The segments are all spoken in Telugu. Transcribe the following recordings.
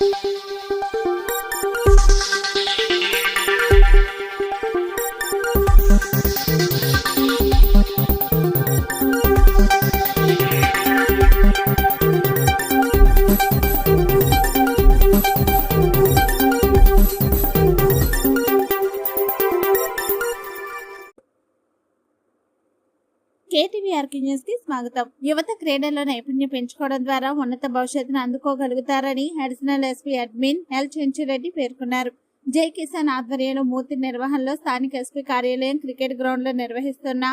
thank you కేటీవీఆర్కి న్యూస్కి స్వాగతం. యువత క్రీడల్లో నైపుణ్యం పెంచుకోవడం ద్వారా ఉన్నత భవిష్యత్తును అందుకోగలుగుతారని additional SP admin L Chenchureddy పేర్కొన్నారు. జై కిసాన్ ఆధ్వర్యంలో మూర్తి నిర్వహణలో స్థానిక ఎస్పీ కార్యాలయం క్రికెట్ గ్రౌండ్లో నిర్వహిస్తున్న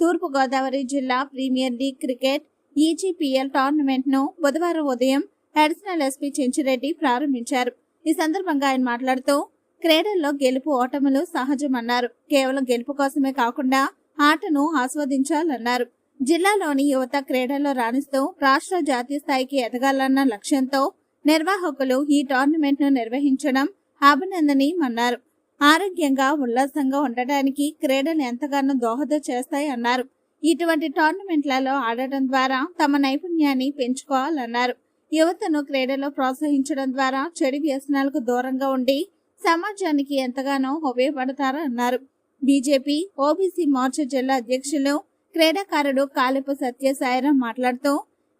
తూర్పు గోదావరి జిల్లా ప్రీమియర్ లీగ్ క్రికెట్ ఈజీపీఎల్ టోర్నమెంట్ను బుధవారం ఉదయం అడిషనల్ ఎస్పీ చెంచురెడ్డి ప్రారంభించారు. ఈ సందర్భంగా ఆయన మాట్లాడుతూ క్రీడల్లో గెలుపు ఓటములు సహజమన్నారు. కేవలం గెలుపు కోసమే కాకుండా ఆటను ఆస్వాదించాలన్నారు. జిల్లాలోని యువత క్రీడల్లో రాణిస్తూ రాష్ట్ర జాతీయ స్థాయికి ఎదగాలన్న లక్ష్యంతో నిర్వాహకులు ఈ టోర్నమెంట్ను నిర్వహించడం అభినందనీయమన్నారు ఆరోగ్యంగా ఉల్లాసంగా ఉండటానికి క్రీడలు ఎంతగానో దోహద చేస్తాయి అన్నారు. ఇటువంటి టోర్నమెంట్లలో ఆడటం ద్వారా తమ నైపుణ్యాన్ని పెంచుకోవాలన్నారు. యువతను క్రీడలో ప్రోత్సహించడం ద్వారా చెడు వ్యసనాలకు దూరంగా ఉండి సమాజానికి ఎంతగానో ఉపయోగపడతారన్నారు బీజేపీ ఓబీసీ మోర్చా జిల్లా అధ్యక్షులు క్రీడాకారుడు కాలిపు సత్యసాయిరాం మాట్లాడుతూ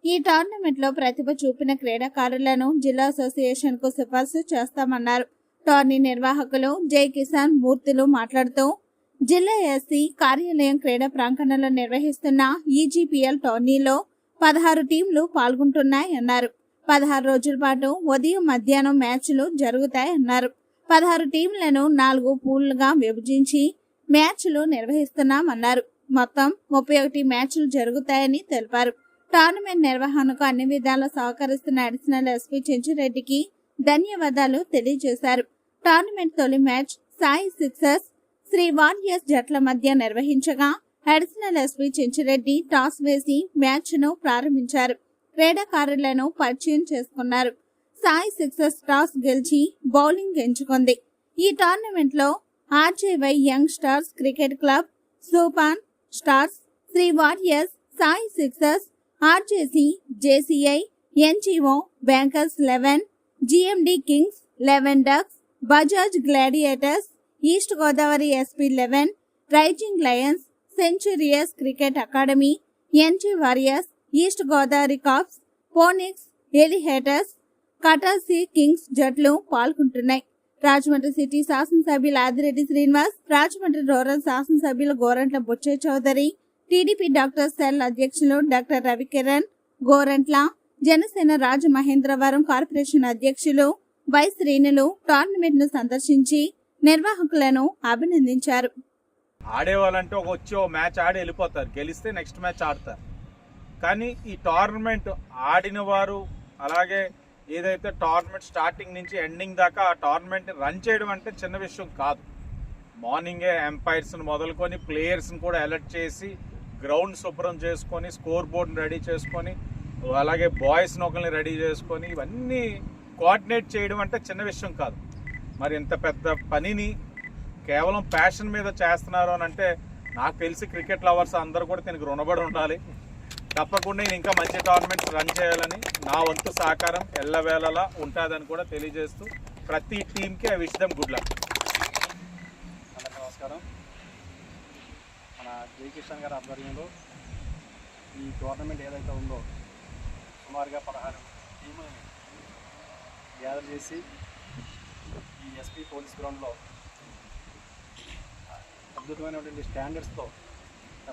ఈ టోర్నమెంట్లో ప్రతిభ చూపిన క్రీడాకారులను జిల్లా అసోసియేషన్కు సిఫార్సు చేస్తామన్నారు. టోర్నీ నిర్వాహకులు జై కిసాన్ మూర్తులు మాట్లాడుతూ జిల్లా ఎస్సీ కార్యాలయం క్రీడా ప్రాంగణంలో నిర్వహిస్తున్న ఈజీపీఎల్ టోర్నీలో పదహారు టీంలు పాల్గొంటున్నాయన్నారు పదహారు రోజుల పాటు ఉదయం మధ్యాహ్నం మ్యాచ్లు జరుగుతాయన్నారు పదహారు టీంలను నాలుగు పూల్లుగా విభజించి మ్యాచ్లు నిర్వహిస్తున్నామన్నారు. మొత్తం ముప్పై ఒకటి మ్యాచ్లు జరుగుతాయని తెలిపారు. టోర్నమెంట్ నిర్వహణకు అన్ని విధాలా సహకరిస్తున్న అడిషనల్ ఎస్పీ చెంచురెడ్డికి ధన్యవాదాలు తెలియజేశారు. టోర్నమెంట్ తొలి match Sai sixers Sri warriors జట్ల మధ్య నిర్వహించగా అడిషనల్ ఎస్పీ చెంచురెడ్డి టాస్ వేసి మ్యాచ్ను ప్రారంభించారు. క్రీడాకారులను పరిచయం చేసుకున్నారు. సాయి సిక్సర్స్ టాస్ గెలిచి బౌలింగ్ ఎంచుకుంది. ఈ టోర్నమెంట్లో RJY young stars cricket club సూపాన్ stars Sri warriors Sai sixers RJC JCI NGO bankers eleven GMD kings eleven ducks Bajaj gladiators east Godavari SP eleven rising lions centurions cricket academy NG warriors east Godavari cops phoenix ఎలిహేటర్స్ కటాసి కింగ్స్ జట్లు పాల్గొంటున్నాయి. రాజమండ్రి సిటీ శాసనసభ్యులు ఆదిరెడ్డి శ్రీనివాస్ రాజమండ్రి రూరల్ శాసనసభ్యులు Gorantla Butchaiah Chowdary TDP doctor cell అధ్యక్షులు డాక్టర్ రవికిరణ్ గోరంట్ల జనసేన రాజమహేంద్రవరం కార్పొరేషన్ అధ్యక్షులు వై శ్రేణులు టోర్నమెంట్ను సందర్శించి నిర్వాహకులను అభినందించారు. ఆడేవాళ్ళంటే ఒక వచ్చి ఓ మ్యాచ్ ఆడి వెళ్ళిపోతారు. గెలిస్తే నెక్స్ట్ మ్యాచ్ ఆడతారు. కానీ ఈ టోర్నమెంట్ ఆడిన వారు అలాగే ఏదైతే టోర్నమెంట్ స్టార్టింగ్ నుంచి ఎండింగ్ దాకా ఆ టోర్నమెంట్ రన్ చేయడం అంటే చిన్న విషయం కాదు. మార్నింగే ఎంపైర్స్ని మొదలుకొని ప్లేయర్స్ని కూడా అలర్ట్ చేసి గ్రౌండ్ శుభ్రం చేసుకొని స్కోర్ బోర్డ్ని రెడీ చేసుకొని అలాగే బాయ్స్ని ఒకరిని రెడీ చేసుకొని ఇవన్నీ కోఆర్డినేట్ చేయడం అంటే చిన్న విషయం కాదు. మరి ఇంత పెద్ద పనిని కేవలం ప్యాషన్ మీద చేస్తున్నారు అని అంటే నాకు తెలిసి క్రికెట్ లవర్స్ అందరూ కూడా దీనికి రుణపడి ఉండాలి. తప్పకుండా నేను ఇంకా మంచి టోర్నమెంట్స్ రన్ చేయాలని నా వంతు సహకారం ఎల్లవేళలా ఉంటుందని కూడా తెలియజేస్తూ ప్రతి టీంకి I wish them good luck. అందరికీ నమస్కారం. మన శ్రీకృష్ణ గారి ఆధ్వర్యంలో ఈ టోర్నమెంట్ ఏదైతే ఉందో సుమారుగా పదహారు టీములని గ్యాదర్ చేసి ఈ ఎస్పీ పోలీస్ గ్రౌండ్లో అద్భుతమైనటువంటి స్టాండర్డ్స్తో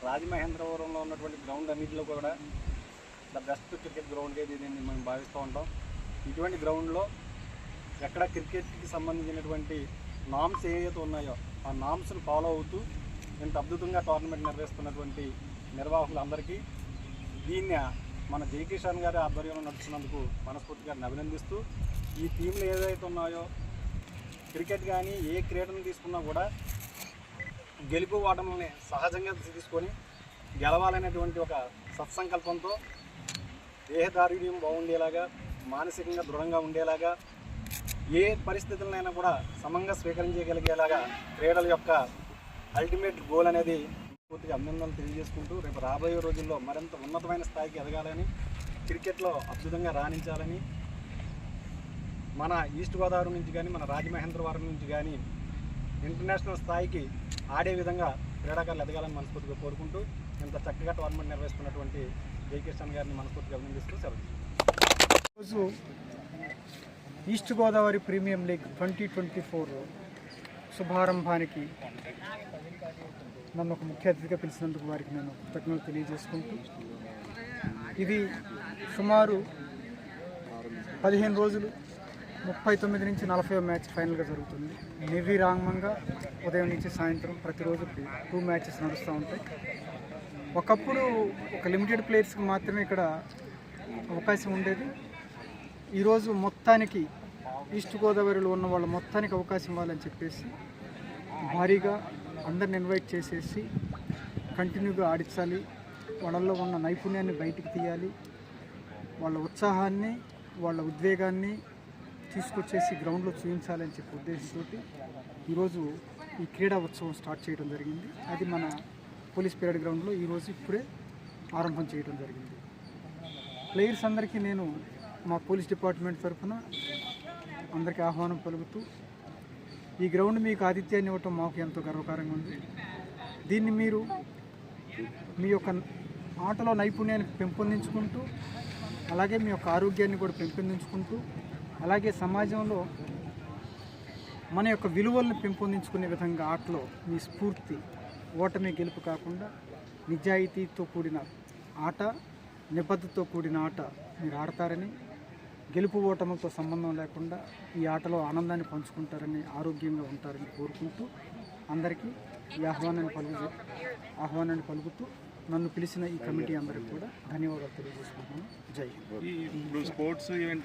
రాజమహేంద్రవరంలో ఉన్నటువంటి గ్రౌండ్ అన్నింటిలో కూడా ద బెస్ట్ క్రికెట్ గ్రౌండ్గా ఇది దీన్ని మేము భావిస్తూ ఉంటాం. ఇటువంటి గ్రౌండ్లో ఎక్కడ క్రికెట్కి సంబంధించినటువంటి నామ్స్ ఏవైతే ఉన్నాయో ఆ నామ్స్ని ఫాలో అవుతూ ఇంత అద్భుతంగా టోర్నమెంట్ నిర్వహిస్తున్నటువంటి నిర్వాహకులందరికీ దీన్ని మన జయకిషన్ గారి ఆధ్వర్యంలో నడుస్తున్నందుకు మనస్ఫూర్తిగా అభినందిస్తూ ఈ టీంలు ఏదైతే ఉన్నాయో క్రికెట్ కానీ ఏ క్రీడను తీసుకున్నా కూడా గెలుపు ఓటములని సహజంగా తీసుకొని గెలవాలనేటువంటి ఒక సత్సంకల్పంతో దేహదారుణ్యం బాగుండేలాగా మానసికంగా దృఢంగా ఉండేలాగా ఏ పరిస్థితులనైనా కూడా సమంగా స్వీకరించగలిగేలాగా క్రీడల యొక్క అల్టిమేట్ గోల్ అనేది పూర్తిగా అభినందనలు తెలియజేసుకుంటూ రేపు రాబోయే రోజుల్లో మరింత ఉన్నతమైన స్థాయికి ఎదగాలని క్రికెట్లో అద్భుతంగా రాణించాలని మన ఈస్ట్ గోదావరి నుంచి కానీ మన రాజమహేంద్రవరం నుంచి కానీ ఇంటర్నేషనల్ స్థాయికి ఆడే విధంగా క్రీడాకారులు ఎదగాలని మనస్ఫూర్తిగా కోరుకుంటూ ఇంత చక్కగా టోర్నమెంట్ నిర్వహిస్తున్నటువంటి జయకిషన్ గారిని మనస్ఫూర్తిగా అభినందిస్తూ సెలవు రోజు east Godavari premium league twenty twenty four శుభారంభానికి నన్ను ఒక ముఖ్య అతిథిగా పిలిచినందుకు వారికి నేను కృతజ్ఞతలు తెలియజేసుకుంటూ ఇది సుమారు పదిహేను రోజులు ముప్పై తొమ్మిది నుంచి నలభై మ్యాచ్ ఫైనల్గా జరుగుతుంది. నిర్విరామంగా ఉదయం నుంచి సాయంత్రం ప్రతిరోజు టూ మ్యాచెస్ నడుస్తూ ఉంటాయి. ఒకప్పుడు ఒక లిమిటెడ్ ప్లేయర్స్కి మాత్రమే ఇక్కడ అవకాశం ఉండేది. ఈరోజు మొత్తానికి ఈస్ట్ గోదావరిలో ఉన్న వాళ్ళ మొత్తానికి అవకాశం ఇవ్వాలని చెప్పేసి భారీగా అందరిని ఇన్వైట్ చేసేసి కంటిన్యూగా ఆడించాలి. వాళ్ళల్లో ఉన్న నైపుణ్యాన్ని బయటికి తీయాలి. వాళ్ళ ఉత్సాహాన్ని వాళ్ళ ఉద్వేగాన్ని తీసుకొచ్చేసి గ్రౌండ్లో చూపించాలని చెప్పే ఉద్దేశంతో ఈరోజు ఈ క్రీడా ఉత్సవం స్టార్ట్ చేయడం జరిగింది. అది మన పోలీస్ పీరియడ్ గ్రౌండ్లో ఈరోజు ఇప్పుడే ఆరంభం చేయడం జరిగింది. ప్లేయర్స్ అందరికీ నేను మా పోలీస్ డిపార్ట్మెంట్ తరఫున అందరికీ ఆహ్వానం పలుకుతూ ఈ గ్రౌండ్ మీకు ఆతిథ్యాన్ని ఇవ్వటం మాకు ఎంతో గర్వకారంగా ఉంది. దీన్ని మీరు మీ యొక్క ఆటలో నైపుణ్యాన్ని పెంపొందించుకుంటూ అలాగే మీ యొక్క ఆరోగ్యాన్ని కూడా పెంపొందించుకుంటూ అలాగే సమాజంలో మన యొక్క విలువలను పెంపొందించుకునే విధంగా ఆటలో మీ స్ఫూర్తి ఓటమి గెలుపు కాకుండా నిజాయితీతో కూడిన ఆట నిబద్ధతో కూడిన ఆట మీరు ఆడతారని గెలుపు ఓటములతో సంబంధం లేకుండా ఈ ఆటలో ఆనందాన్ని పంచుకుంటారని ఆరోగ్యంగా ఉంటారని కోరుకుంటూ అందరికీ ఈ ఆహ్వానాన్ని పలుకు ఆహ్వానాన్ని పలుకుతూ నన్ను పిలిచిన ఈ కమిటీ అందరికీ కూడా ధన్యవాదాలు తెలియజేసుకుంటున్నాను. జై హింద్. Sports event